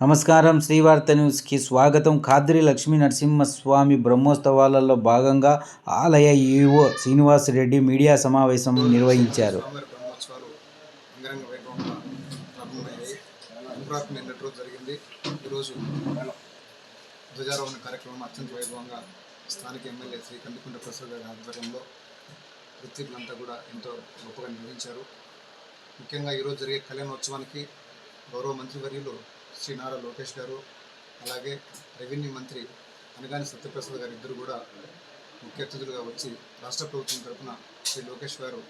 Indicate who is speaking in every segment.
Speaker 1: నమస్కారం. శ్రీవార్త న్యూస్కి స్వాగతం. ఖాద్రి లక్ష్మీ నరసింహస్వామి బ్రహ్మోత్సవాలలో భాగంగా ఆలయ ఈవో శ్రీనివాస్ రెడ్డి మీడియా సమావేశం నిర్వహించారు.
Speaker 2: జరిగింది ఈరోజు ధ్వజారోహణ కార్యక్రమం అత్యంత వైభవంగా స్థానిక ఎమ్మెల్యే శ్రీ కందికుంట ప్రసాద్ గారి ఆధ్వర్యంలో వృత్తికులంతా కూడా ఎంతో గొప్పగా నిర్వహించారు. ముఖ్యంగా ఈరోజు జరిగే కళ్యాణోత్సవానికి గౌరవ మంత్రివర్యులు శ్రీ నారా లోకేష్ గారు అలాగే రెవెన్యూ మంత్రి అనగాని సత్యప్రసాద్ గారు ఇద్దరు కూడా ముఖ్య అతిథులుగా వచ్చి రాష్ట్ర ప్రభుత్వం తరపున శ్రీ లోకేష్ గారు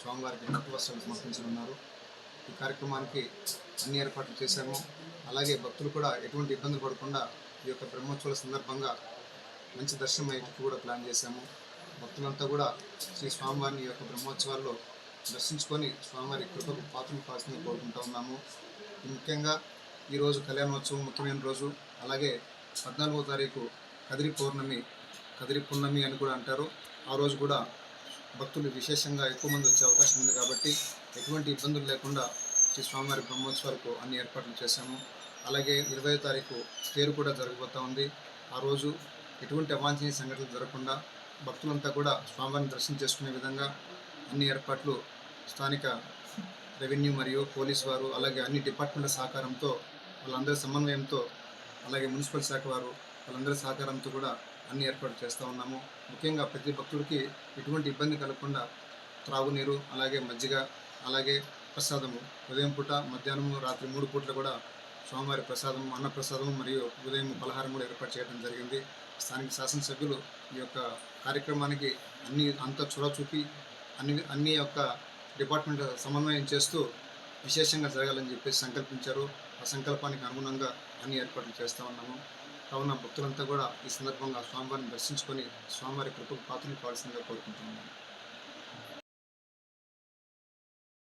Speaker 2: స్వామివారికి పట్టు వస్త్రాలు సమర్పించనున్నారు. ఈ కార్యక్రమానికి అన్ని ఏర్పాట్లు చేశాము. అలాగే భక్తులు కూడా ఎటువంటి ఇబ్బందులు పడకుండా ఈ యొక్క బ్రహ్మోత్సవాల సందర్భంగా మంచి దర్శనం అయ్యేటట్టు కూడా ప్లాన్ చేశాము. భక్తులంతా కూడా శ్రీ స్వామివారిని యొక్క బ్రహ్మోత్సవాల్లో దర్శించుకొని స్వామివారి కృపకు పాత్రలు కావాల్సింది కోరుకుంటా ఉన్నాము. ముఖ్యంగా ఈరోజు కళ్యాణోత్సవం ముఖ్యమైన రోజు. అలాగే పద్నాలుగో తారీఖు కదిరి పౌర్ణమి కదిరి పున్నమి అని కూడా అంటారు. ఆ రోజు కూడా భక్తులు విశేషంగా ఎక్కువ మంది వచ్చే అవకాశం ఉంది కాబట్టి ఎటువంటి ఇబ్బందులు లేకుండా శ్రీ స్వామివారి బ్రహ్మోత్సవాలకు అన్ని ఏర్పాట్లు చేశాము. అలాగే ఇరవై తారీఖు తేరు కూడా జరగబోతూ ఉంది. ఆ రోజు ఎటువంటి అవాంఛనీయ సంఘటనలు జరగకుండా భక్తులంతా కూడా స్వామివారిని దర్శనం చేసుకునే విధంగా అన్ని ఏర్పాట్లు స్థానిక రెవెన్యూ మరియు పోలీస్ వారు అలాగే అన్ని డిపార్ట్మెంట్ల సహకారంతో వాళ్ళందరి సమన్వయంతో అలాగే మున్సిపల్ శాఖ వారు వాళ్ళందరి సహకారంతో కూడా అన్ని ఏర్పాటు చేస్తూ ఉన్నాము. ముఖ్యంగా ప్రతి భక్తుడికి ఎటువంటి ఇబ్బంది కలగకుండా త్రాగునీరు అలాగే మజ్జిగ అలాగే ప్రసాదము. ఉదయం పూట మధ్యాహ్నము రాత్రి మూడు పూట్ల కూడా స్వామివారి ప్రసాదం అన్న ప్రసాదం మరియు ఉదయం పలహారం కూడా ఏర్పాటు చేయడం జరిగింది. స్థానిక శాసనసభ్యులు ఈ యొక్క కార్యక్రమానికి అన్ని అంత చొరవ చూపి అన్ని అన్ని యొక్క డిపార్ట్మెంట్ సమన్వయం చేస్తూ విశేషంగా జరగాలని చెప్పేసి సంకల్పించారు. ఆ సంకల్పానికి అనుగుణంగా అన్ని ఏర్పాట్లు చేస్తూ ఉన్నాము. కావున భక్తులంతా కూడా ఈ సందర్భంగా స్వామివారిని దర్శించుకొని స్వామివారి కృపకు పాత్రలు కావాల్సిందిగా కోరుకుంటున్నాము.